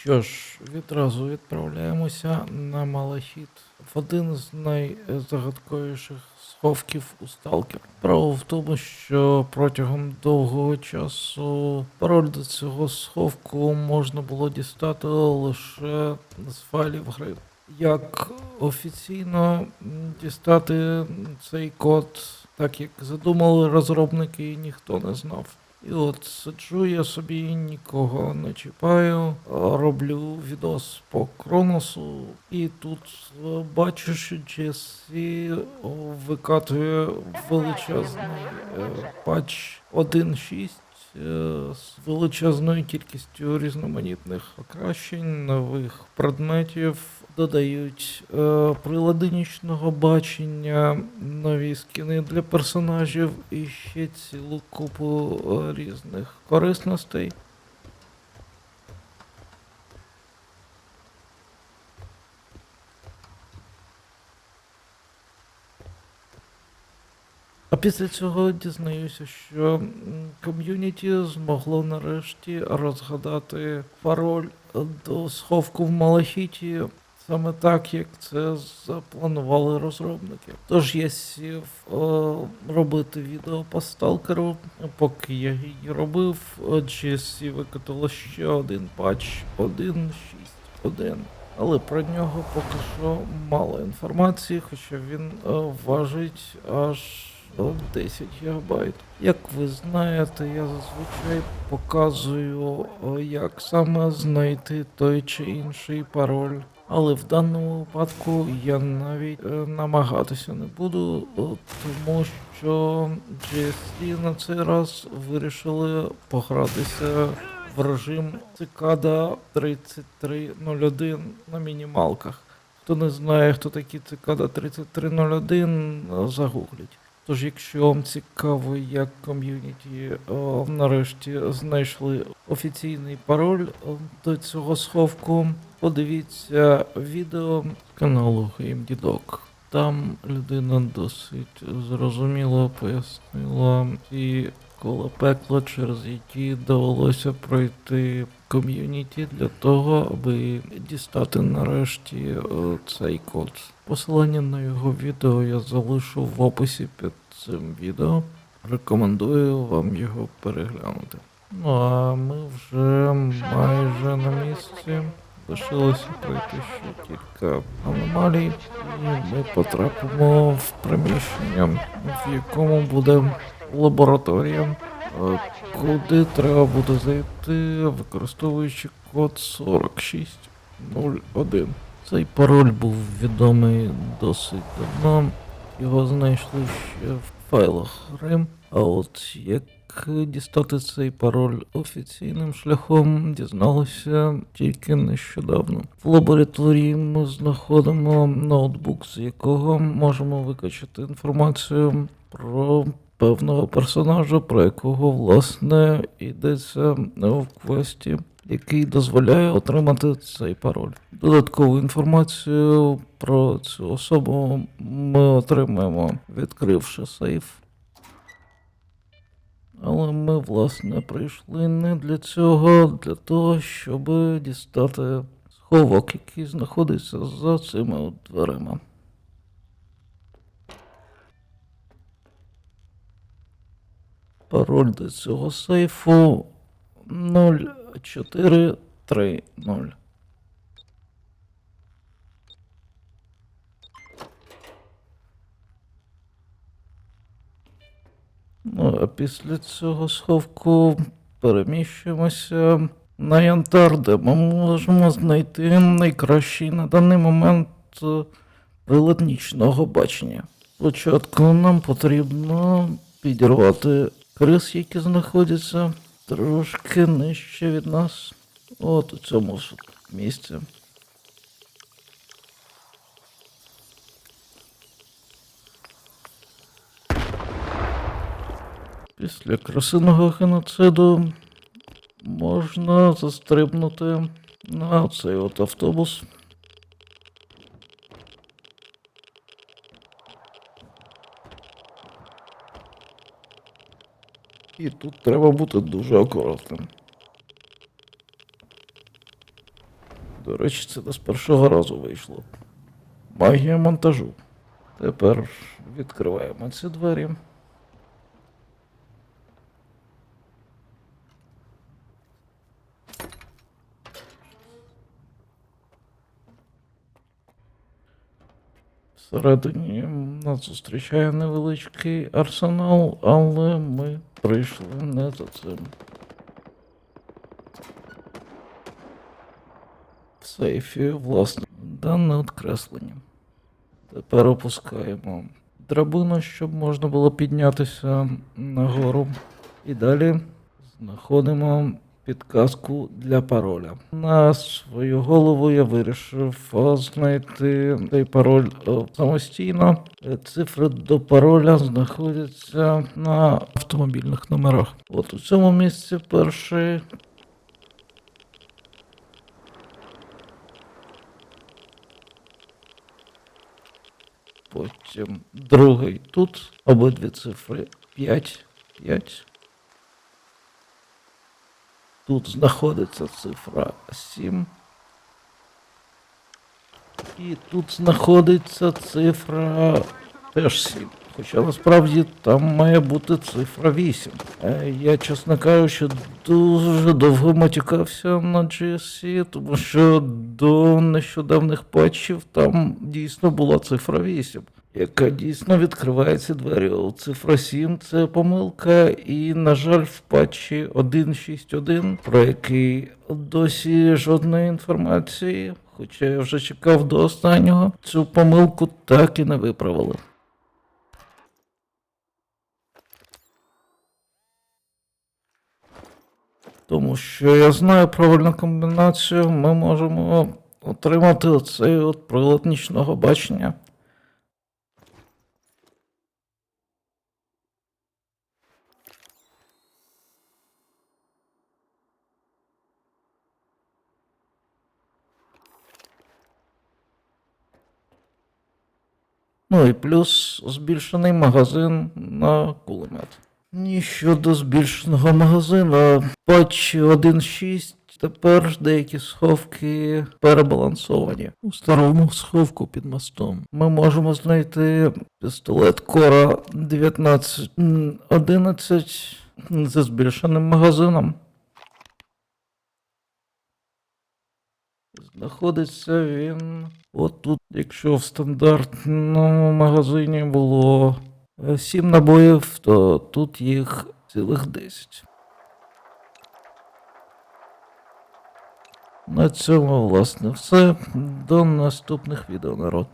що ж, відразу відправляємося на малахіт в один з найзагадковіших сховків у Сталкер. Справа в тому, що протягом довгого часу пароль до цього сховку можна було дістати лише з файлів гри. Як офіційно дістати цей код, так як задумали розробники, ніхто не знав. І от сиджу я собі, нікого не чіпаю, роблю відос по Кроносу, і тут е, бачу, що GSC викатує величезний е, патч 1.6 е, з величезною кількістю різноманітних покращень, нових предметів, додають е, прилади нічного бачення, нові скини для персонажів і ще цілу купу е, різних корисностей. А після цього дізнаюся, що ком'юніті змогло нарешті розгадати пароль до сховку в Малахіті саме так, як це запланували розробники. Тож я сів е, робити відео по сталкеру. Поки я її робив, GSC викатало ще один патч 1.6.1. Але про нього поки що мало інформації, хоча він е, важить аж 10 гігабайт. Як ви знаєте, я зазвичай показую, як саме знайти той чи інший пароль. Але в даному випадку я навіть е, намагатися не буду, тому що GSC на цей раз вирішили погратися в режим цикада 3301 на мінімалках. Хто не знає, хто такі цикада 3301, е, загугліть. Тож, якщо вам цікаво, як ком'юніті е, нарешті знайшли офіційний пароль е, до цього сховку, подивіться відео каналу Геймдідок. Там людина досить зрозуміло пояснила ці кола пекла, через які довелося пройти ком'юніті для того, аби дістати нарешті е, цей код. Посилання на його відео я залишу в описі під цим відео. Рекомендую вам його переглянути. Ну а ми вже майже на місці. Лишилося пройти ще кілька аномалій, і ми потрапимо в приміщення, в якому буде лабораторія, е, куди треба буде зайти, використовуючи код 4601. Цей пароль був відомий досить давно. Його знайшли ще в файлах Рим. А от як дістати цей пароль офіційним шляхом, дізналися тільки нещодавно. В лабораторії ми знаходимо ноутбук, з якого можемо викачати інформацію про певного персонажа, про якого власне йдеться в квесті, який дозволяє отримати цей пароль. Додаткову інформацію про цю особу ми отримаємо, відкривши сейф. Але ми, власне, прийшли не для цього, для того, щоб дістати сховок, який знаходиться за цими дверима. Пароль до цього сейфу 0430. Ну, а після цього сховку переміщуємося на Янтар, де ми можемо знайти найкращий на даний момент е, прилад нічного бачення. Спочатку нам потрібно підірвати крис, які знаходяться трошки нижче від нас. От у цьому місці. Після красивого геноциду можна застрибнути на цей от автобус. І тут треба бути дуже акуратним. До речі, це не з першого разу вийшло. Магія монтажу. Тепер відкриваємо ці двері. Всередині нас зустрічає невеличкий арсенал, але ми прийшли не за цим. В сейфі, власне, дане откреслення. Тепер опускаємо драбину, щоб можна було піднятися нагору. І далі знаходимо підказку для пароля. На свою голову я вирішив знайти цей пароль самостійно. Е, Цифри до пароля знаходяться на автомобільних номерах. От у цьому місці перший. Потім другий тут обидві цифри 5, 5. Тут знаходиться цифра 7. І тут знаходиться цифра теж 7. Хоча насправді там має бути цифра 8. Е, Я, чесно кажучи, дуже довго матюкався на GSC, тому що до нещодавних патчів там дійсно була цифра 8 яка дійсно відкриває ці двері. Цифра 7 це помилка, і, на жаль, в патчі 1.6.1, про який досі жодної інформації, хоча я вже чекав до останнього, цю помилку так і не виправили. Тому що я знаю правильну комбінацію, ми можемо отримати оцей от прилад нічного бачення. Ну і плюс збільшений магазин на кулемет. І щодо збільшеного магазину, патч 1.6 тепер деякі сховки перебалансовані. У старому сховку під мостом ми можемо знайти пістолет Кора 1911 зі збільшеним магазином. Знаходиться він отут, якщо в стандартному магазині було 7 набоїв, то тут їх цілих 10. На цьому, власне, все. До наступних відео, народ.